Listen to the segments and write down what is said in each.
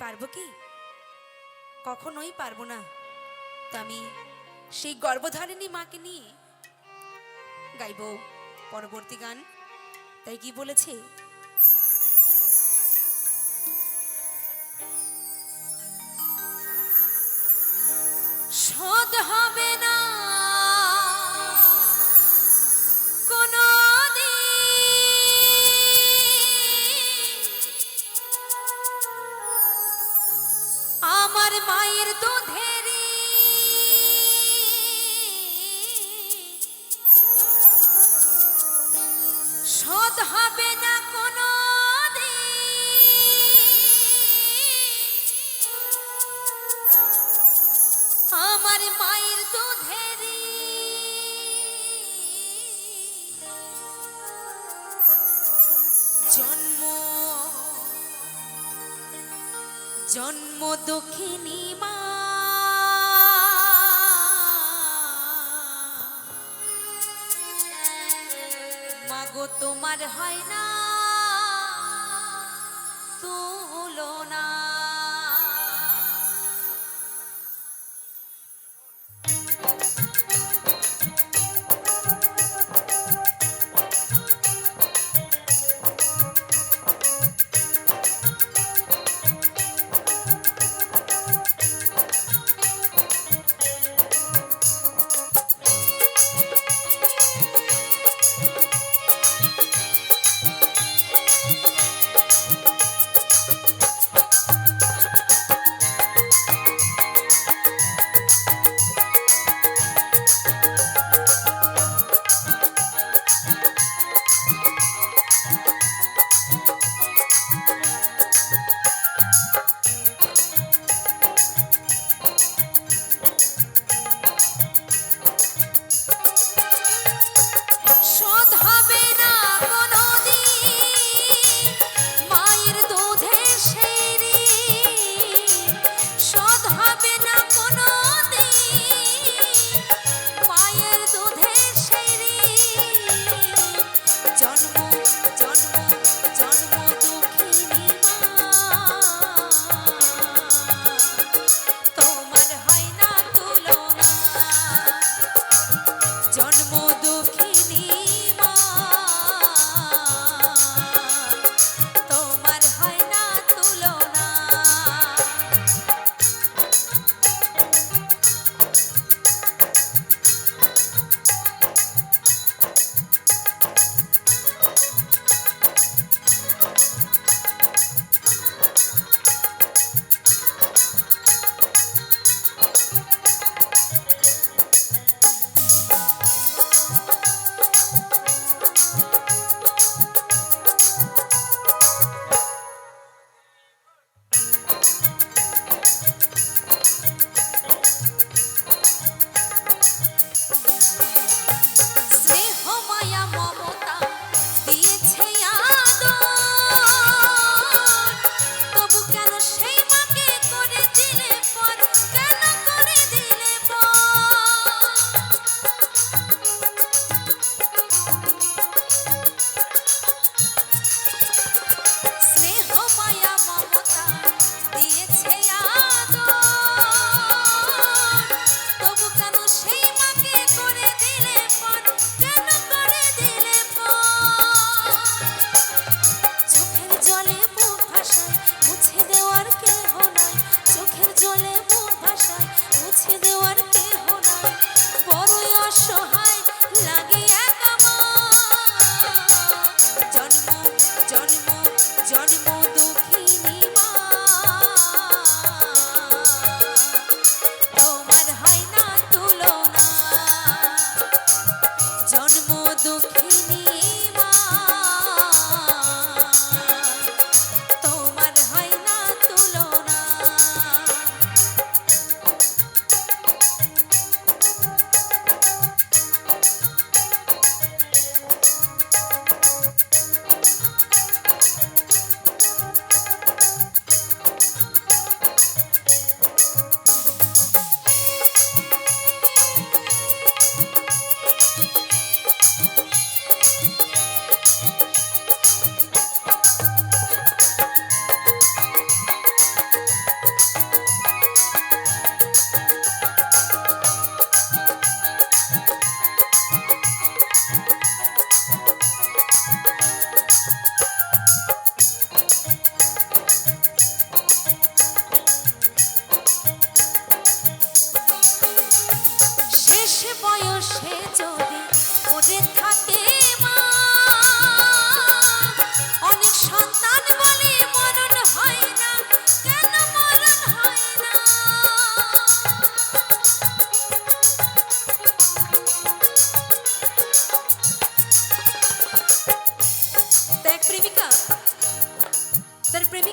পারব কি? কখনোই পারব না। তো আমি সেই গর্ভধারিণী মাকে নিয়ে গাইব পরবর্তী গান। তাই কি বলেছে? সদ হবে জন্ম দক্ষিণী মা। মাগো তোমার হয় না you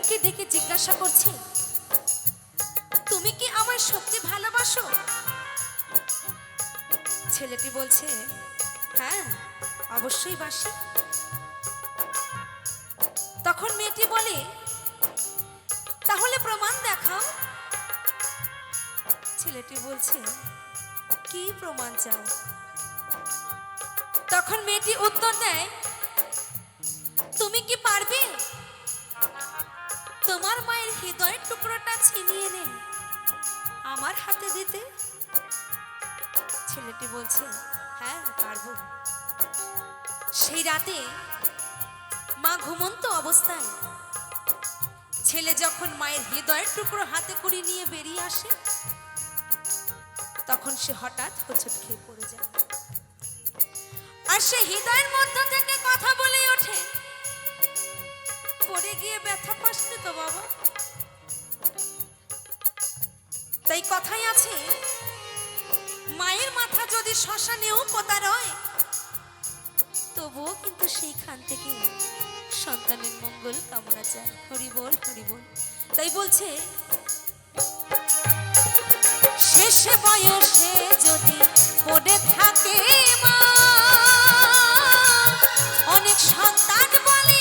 প্রেমিককে ডেকে জিজ্ঞাসা করছে, তুমি কি আমার সত্যি ভালোবাসো? ছেলেটি বলছে হ্যাঁ অবশ্যই বাসি। তখন মেয়েটি বলে, তাহলে প্রমাণ দেখাও। ছেলেটি বলছে, কি প্রমাণ চাও? তখন মেয়েটি উত্তর দেয়, তুমি কি পারবে? তোমার মায়ের হৃদয়ের টুকরোটা ছিনিয়ে নে আমার হাতে দিতে। ছেলেটি বলছে হ্যাঁ পারব। সেই রাতে মা ঘুমন্ত অবস্থায়। ছেলে যখন মায়ের হৃদয়ের টুকরো হাতে করে নিয়ে বেরিয়ে আসে, তখন সে হঠাৎ হোঁচট খেয়ে পড়ে যায়। আর সে হৃদয়ের মধ্য থেকে কথা বলে ওঠে। পড়ে গিয়ে ব্যথা পাসনি তো বাবা? তাই কথাই আছে, মায়ের মাথা যদি শ্মশানেও পোতা রয়, তবুও কিন্তু সেইখান থেকে সন্তানের মঙ্গল কামনা যায় হরি বল হরি বল। তাই বলছে, শেষে বয়সে যদি পড়ে থাকে মা, অনেক সন্তান বলে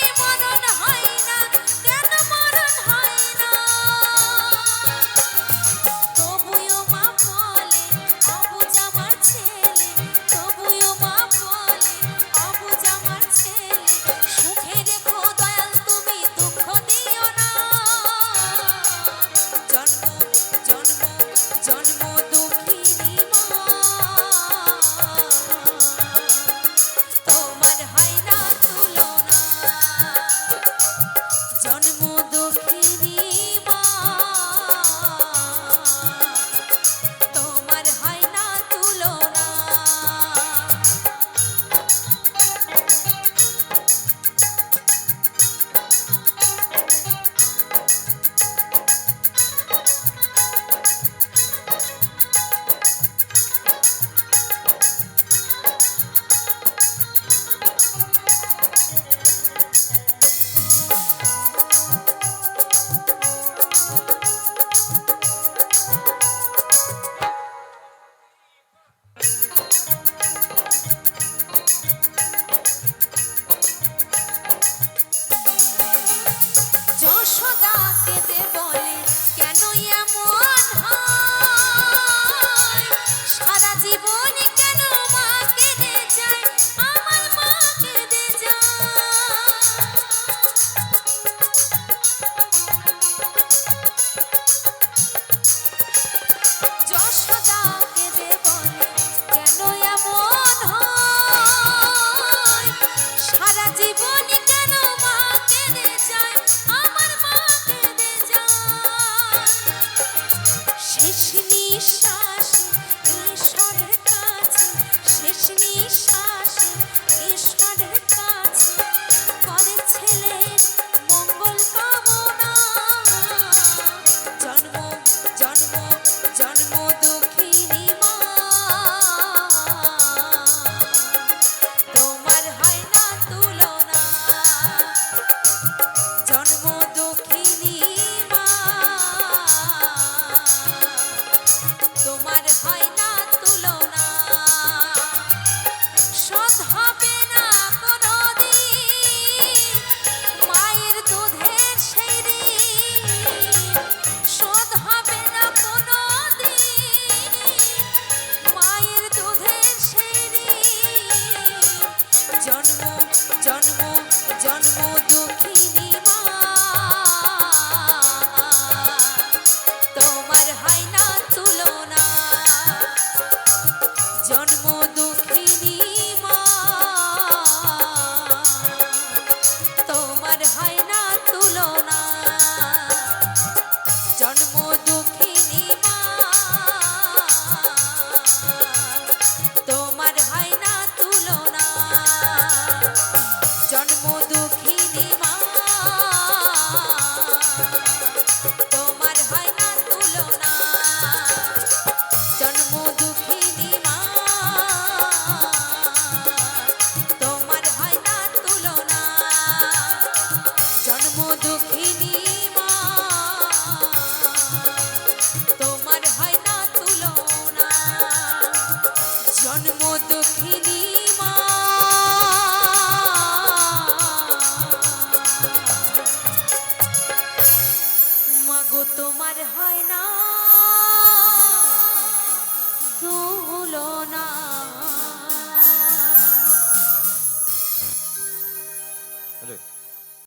জন্ম দক্ষিণ